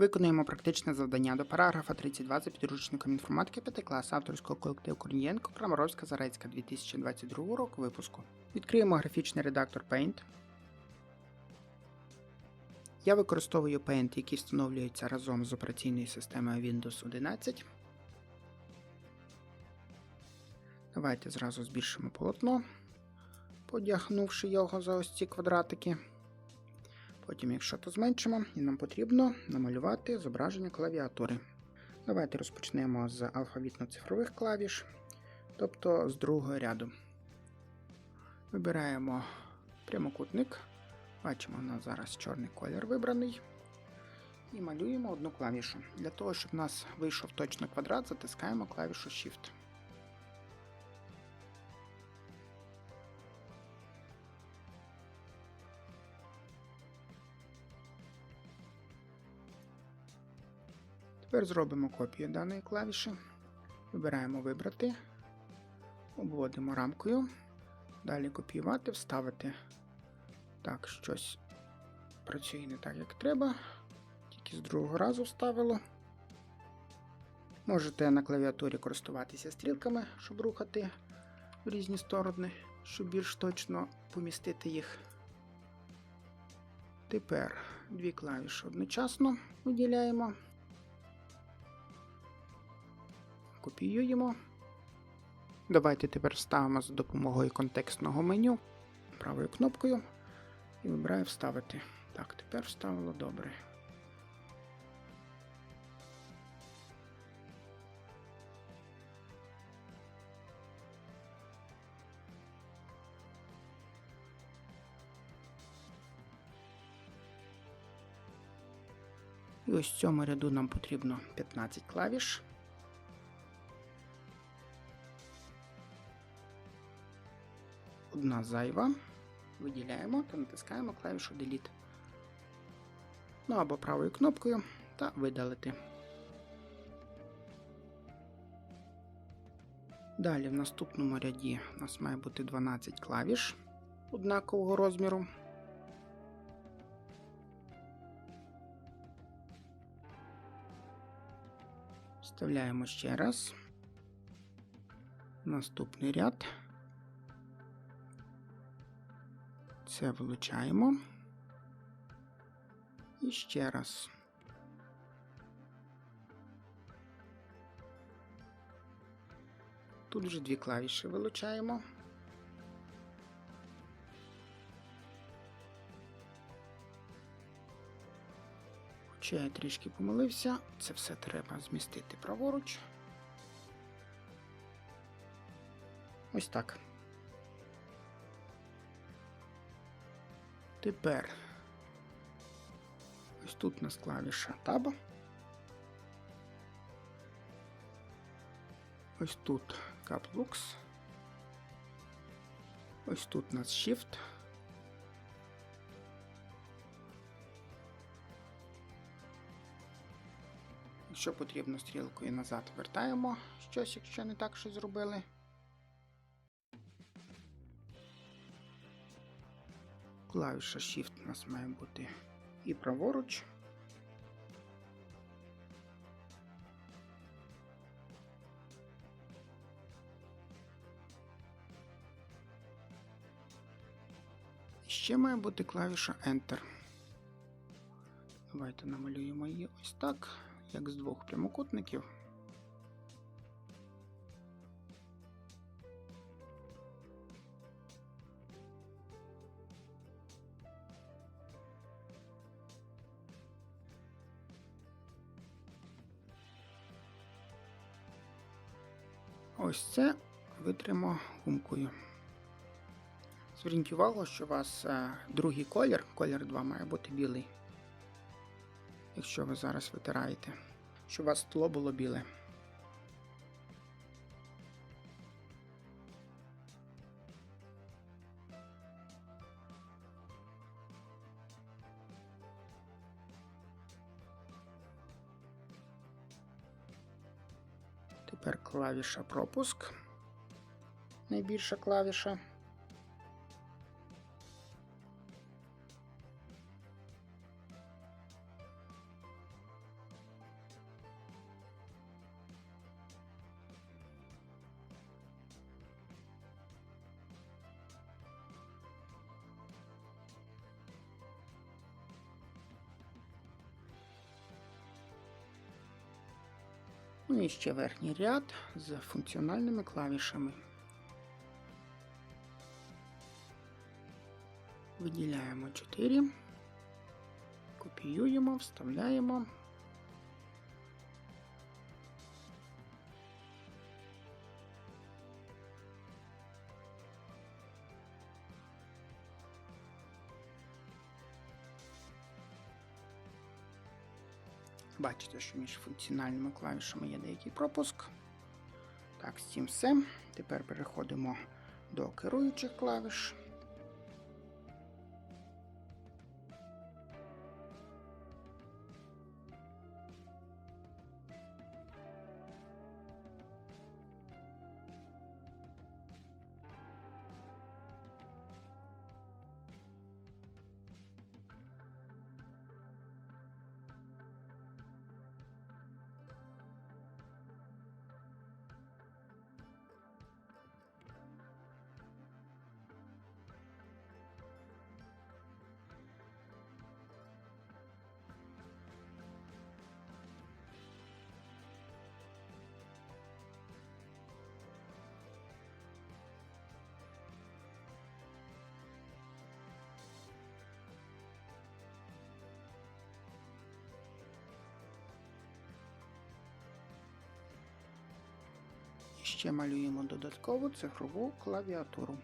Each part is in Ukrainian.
Виконуємо практичне завдання до параграфа 32 за підручником інформатики 5 класу авторського колективу Корнієнко Крамаровська Зарецька 2022 року випуску. Відкриємо графічний редактор Paint. Я використовую Paint, який встановлюється разом з операційною системою Windows 11. Давайте зразу збільшимо полотно, подягнувши його за ось ці квадратики. Потім, якщо то зменшимо, і нам потрібно намалювати зображення клавіатури. Давайте розпочнемо з алфавітно-цифрових клавіш, тобто з другого ряду. Вибираємо прямокутник. Бачимо, у нас зараз чорний колір вибраний. І малюємо одну клавішу. Для того, щоб у нас вийшов точно квадрат, затискаємо клавішу Shift. Тепер зробимо копію даної клавіші. Вибираємо Вибрати, обводимо рамкою. Далі копіювати, вставити. Так, щось працює не так, як треба. Тільки з другого разу вставило. Можете на клавіатурі користуватися стрілками, щоб рухати в різні сторони, щоб більш точно помістити їх. Тепер дві клавіші одночасно виділяємо. Копіюємо. Давайте тепер вставимо за допомогою контекстного меню правою кнопкою і вибираю Вставити. Так, тепер вставило добре. І ось в цьому ряду нам потрібно 15 клавіш. Одна зайва. Виділяємо та натискаємо клавішу Delete. Ну або правою кнопкою та видалити. Далі в наступному ряді у нас має бути 12 клавіш однакового розміру. Вставляємо ще раз. Наступний ряд. Це вилучаємо. І ще раз. Тут вже дві клавіші вилучаємо. Хоча я трішки помилився, це все треба змістити праворуч. Ось так. Тепер ось тут у нас клавіша Tab. Ось тут Caplux. Ось тут у нас Shift. Якщо потрібно стрілкою назад вертаємо щось, якщо не так що зробили. Клавіша Shift у нас має бути і праворуч. І ще має бути клавіша Enter. Давайте намалюємо її ось так, як з двох прямокутників. Ось це витримо гумкою. Зверніть увагу, що у вас е, другий колір, колір 2 має бути білий. Якщо ви зараз витираєте, щоб у вас тло було біле. Клавіша пропуск. Найбільша клавіша. Ну і ще верхній ряд з функціональними клавішами. Виділяємо 4, копіюємо, вставляємо. Бачите, що між функціональними клавішами є деякий пропуск. Так, з цим все. Тепер переходимо до керуючих клавіш. Ще малюємо додаткову цифрову клавіатуру.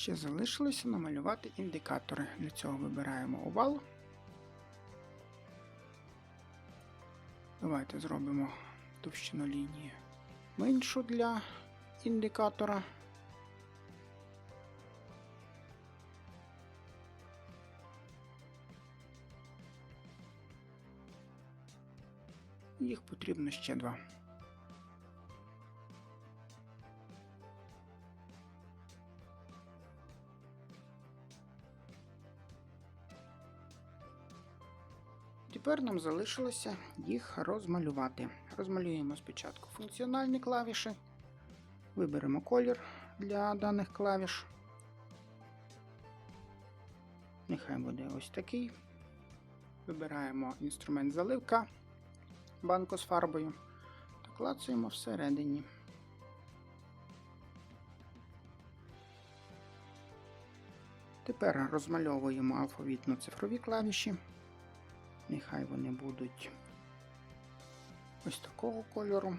Ще залишилося намалювати індикатори. Для цього вибираємо овал. Давайте зробимо товщину лінії меншу для індикатора. Їх потрібно ще два. Тепер нам залишилося їх розмалювати. Розмалюємо спочатку функціональні клавіші, виберемо колір для даних клавіш. Нехай буде ось такий. Вибираємо інструмент заливка банку з фарбою та клацаємо всередині. Тепер розмальовуємо алфавітно-цифрові клавіші. Нехай вони будуть ось такого кольору.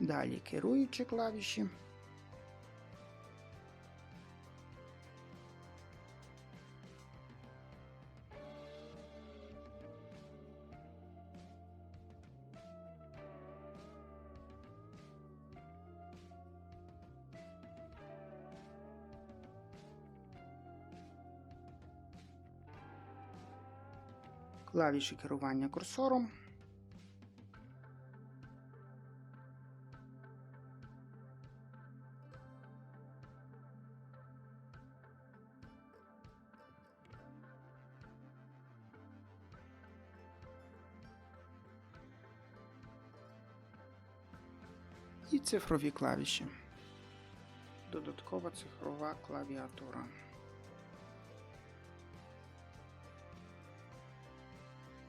Далі керуючі клавіші. Клавіші керування курсором. І цифрові клавіші. Додаткова цифрова клавіатура.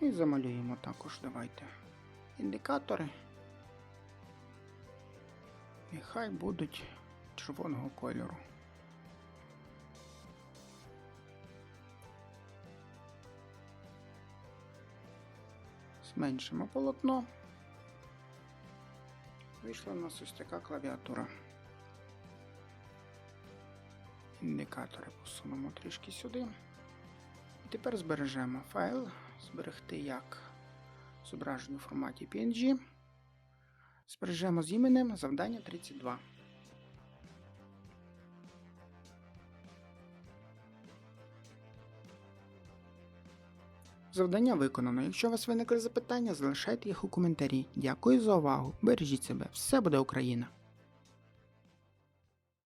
І замалюємо також, давайте. Індикатори. І хай будуть червоного кольору. Зменшимо полотно. Вийшла у нас ось така клавіатура. Індикатори посунемо трішки сюди. І тепер збережемо файл, зберегти як зображення у форматі PNG. Збережемо з іменем завдання 32. Завдання виконано. Якщо у вас виникли запитання, залишайте їх у коментарі. Дякую за увагу. Бережіть себе. Все буде Україна!